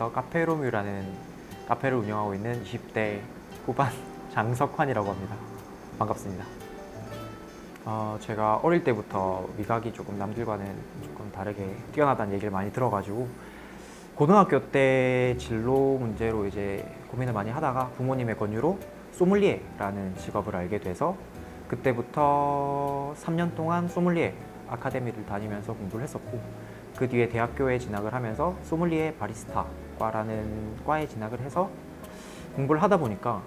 반송에서 카페로뮤라는 카페를 운영하고 있는 20대 후반 장석환이라고 합니다. 반갑습니다. 어, 제가 어릴 때부터 미각이 조금 남들과는 조금 다르게 뛰어나다는 얘기를 많이 들어가지고 고등학교 때 진로 문제로 이제 고민을 많이 하다가 부모님의 권유로 소믈리에라는 직업을 알게 돼서 그때부터 3년 동안 소믈리에 아카데미를 다니면서 공부를 했었고 그 뒤에 대학교에 진학을 하면서 소믈리에 바리스타과라는 과에 진학을 해서 공부를 하다 보니까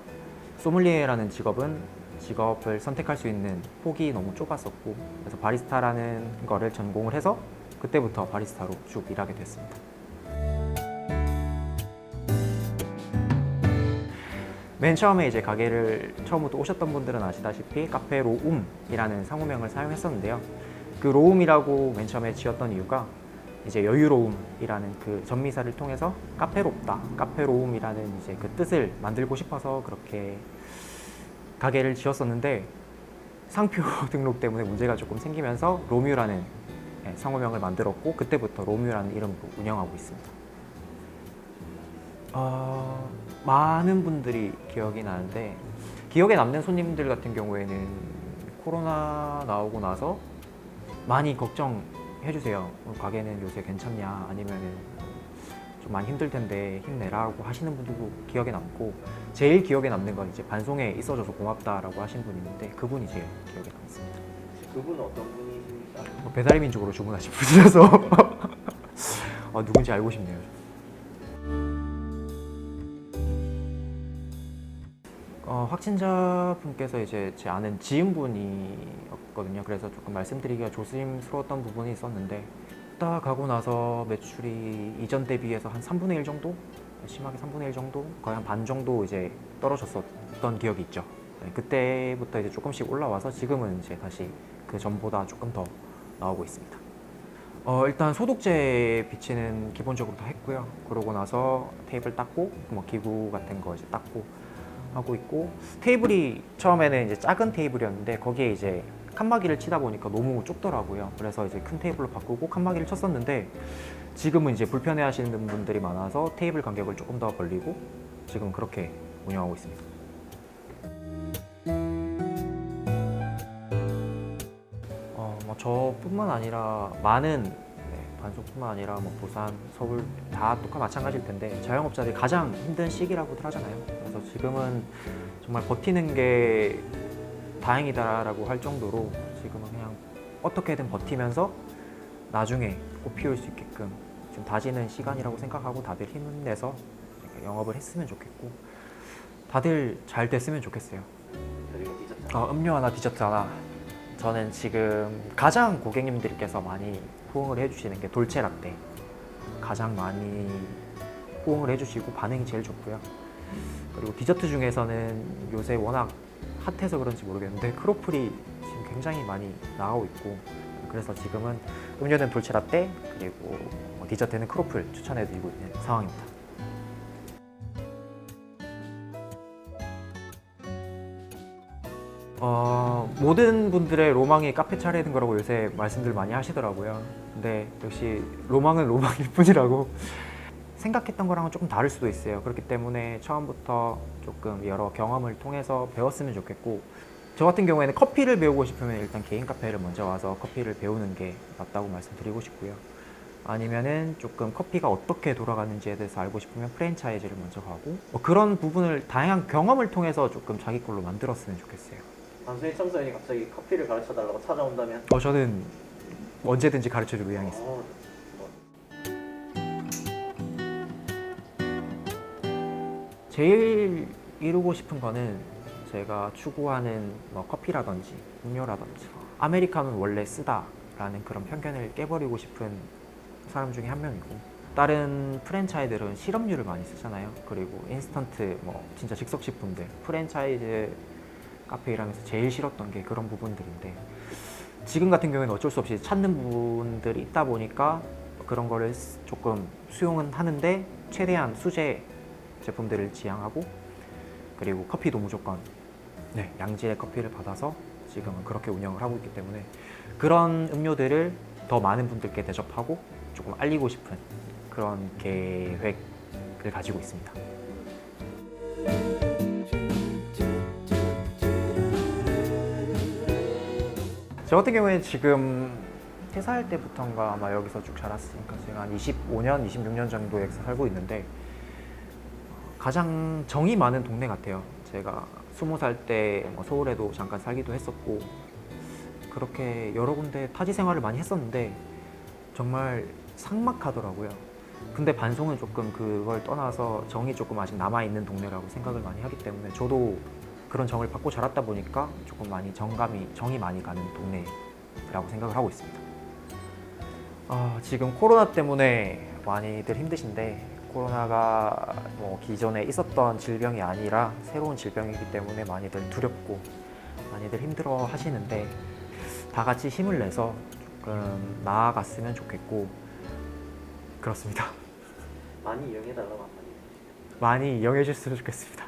소믈리에라는 직업은 직업을 선택할 수 있는 폭이 너무 좁았었고 그래서 바리스타라는 거를 전공을 해서 그때부터 바리스타로 쭉 일하게 됐습니다. 맨 처음에 이제 가게를 처음부터 오셨던 분들은 아시다시피 카페 로움이라는 상호명을 사용했었는데요. 그 로움이라고 맨 처음에 지었던 이유가 이제 여유로움이라는 그 전미사를 통해서 카페롭다, 카페로움이라는 이제 그 뜻을 만들고 싶어서 그렇게 가게를 지었었는데 상표 등록 때문에 문제가 조금 생기면서 로뮤라는 예, 상호명을 만들었고 그때부터 로뮤라는 이름으로 운영하고 있습니다. 어, 많은 분들이 기억이 나는데 기억에 남는 손님들 같은 경우에는 코로나 나오고 나서 많이 걱정 해 주세요. 어, 가게는 요새 괜찮냐 아니면은 좀 많이 힘들 텐데 힘내라고 하시는 분들도 기억에 남고 제일 기억에 남는 건 이제 반송에 있어줘서 고맙다라고 하신 분이 있는데 그분이 제일 기억에 남습니다. 그분은 어떤 분이십니까? 뭐 배달 민족으로 주문하신 분이라서 어, 누군지 알고 싶네요. 확진자분께서 이제 제 아는 지인분이었거든요. 그래서 조금 말씀드리기가 조심스러웠던 부분이 있었는데 딱 가고 나서 매출이 이전 대비해서 한 3분의 1 정도? 심하게 3분의 1 정도? 거의 한 반 정도 이제 떨어졌었던 기억이 있죠. 네, 그때부터 이제 조금씩 올라와서 지금은 이제 다시 그 전보다 조금 더 나오고 있습니다. 어, 일단 소독제 비치는 기본적으로 다 했고요. 그러고 나서 테이블 닦고 뭐 기구 같은 거 이제 닦고 하고 있고 테이블이 처음에는 이제 작은 테이블이었는데 거기에 이제 칸막이를 치다 보니까 너무 좁더라고요. 그래서 이제 큰 테이블로 바꾸고 칸막이를 쳤었는데 지금은 이제 불편해 하시는 분들이 많아서 테이블 간격을 조금 더 벌리고 지금 그렇게 운영하고 있습니다. 어, 뭐 저뿐만 아니라 많은 네, 반송뿐만 아니라 뭐 부산, 서울 다 똑같 마찬가지일 텐데 자영업자들이 가장 힘든 시기라고들 하잖아요. 그래서 지금은 정말 버티는 게 다행이다라고 할 정도로 지금은 그냥 어떻게든 버티면서 나중에 꽃 피울 수 있게끔 좀 다지는 시간이라고 생각하고 다들 힘을 내서 이렇게 영업을 했으면 좋겠고 다들 잘 됐으면 좋겠어요. 어, 음료 하나, 디저트 하나. 저는 지금 가장 고객님들께서 많이 호응을 해주시는 게 돌체 라떼. 가장 많이 호응을 해주시고 반응이 제일 좋고요. 그리고 디저트 중에서는 요새 워낙 핫해서 그런지 모르겠는데 크로플이 지금 굉장히 많이 나오고 있고 그래서 지금은 음료는 돌체 라떼 그리고 뭐 디저트는 크로플 추천해드리고 있는 상황입니다. 어, 모든 분들의 로망이 카페 차리는 거라고 요새 말씀들 많이 하시더라고요. 근데 역시 로망은 로망일 뿐이라고 생각했던 거랑은 조금 다를 수도 있어요. 그렇기 때문에 처음부터 조금 여러 경험을 통해서 배웠으면 좋겠고 저 같은 경우에는 커피를 배우고 싶으면 일단 개인 카페를 먼저 와서 커피를 배우는 게 맞다고 말씀드리고 싶고요. 아니면은 조금 커피가 어떻게 돌아가는지에 대해서 알고 싶으면 프랜차이즈를 먼저 가고 뭐 그런 부분을 다양한 경험을 통해서 조금 자기 걸로 만들었으면 좋겠어요. 방송의 청소년이 갑자기 커피를 가르쳐 달라고 찾아온다면 어, 저는 언제든지 가르쳐줄 의향이 있습니다. 어, 제일 이루고 싶은 거는 제가 추구하는 뭐 커피라든지 음료라든지. 아메리카노는 원래 쓰다라는 그런 편견을 깨버리고 싶은 사람 중에 한 명이고. 다른 프랜차이들은 시럽류를 많이 쓰잖아요. 그리고 인스턴트 뭐 진짜 즉석식품들. 프랜차이즈 카페 일하면서 제일 싫었던 게 그런 부분들인데. 지금 같은 경우에는 어쩔 수 없이 찾는 부분들이 있다 보니까 그런 거를 조금 수용은 하는데 최대한 수제 제품들을 지향하고 그리고 커피도 무조건 네, 양질의 커피를 받아서 지금은 그렇게 운영을 하고 있기 때문에 그런 음료들을 더 많은 분들께 대접하고 조금 알리고 싶은 그런 계획을 가지고 있습니다. 저 같은 경우에 지금 퇴사할 때부터인가 아마 여기서 쭉 자랐으니까 제가 한 25년, 26년 정도에서 살고 있는데 가장 정이 많은 동네 같아요. 제가 20살 때뭐 서울에도 잠깐 살기도 했었고 그렇게 여러 군데 타지 생활을 많이 했었는데 정말 삭막하더라고요. 근데 반송은 조금 그걸 떠나서 정이 조금 아직 남아있는 동네라고 생각을 많이 하기 때문에 저도 그런 정을 받고 자랐다 보니까 조금 많이 정감이, 정이 많이 가는 동네라고 생각을 하고 있습니다. 아, 지금 코로나 때문에 많이들 힘드신데 코로나가 뭐 기존에 있었던 질병이 아니라 새로운 질병이기 때문에 많이들 두렵고 많이들 힘들어 하시는데 다 같이 힘을 내서 조금 나아갔으면 좋겠고 그렇습니다. 많이 이용해달라고 한마디. 많이 이용해 주셨으면 좋겠습니다.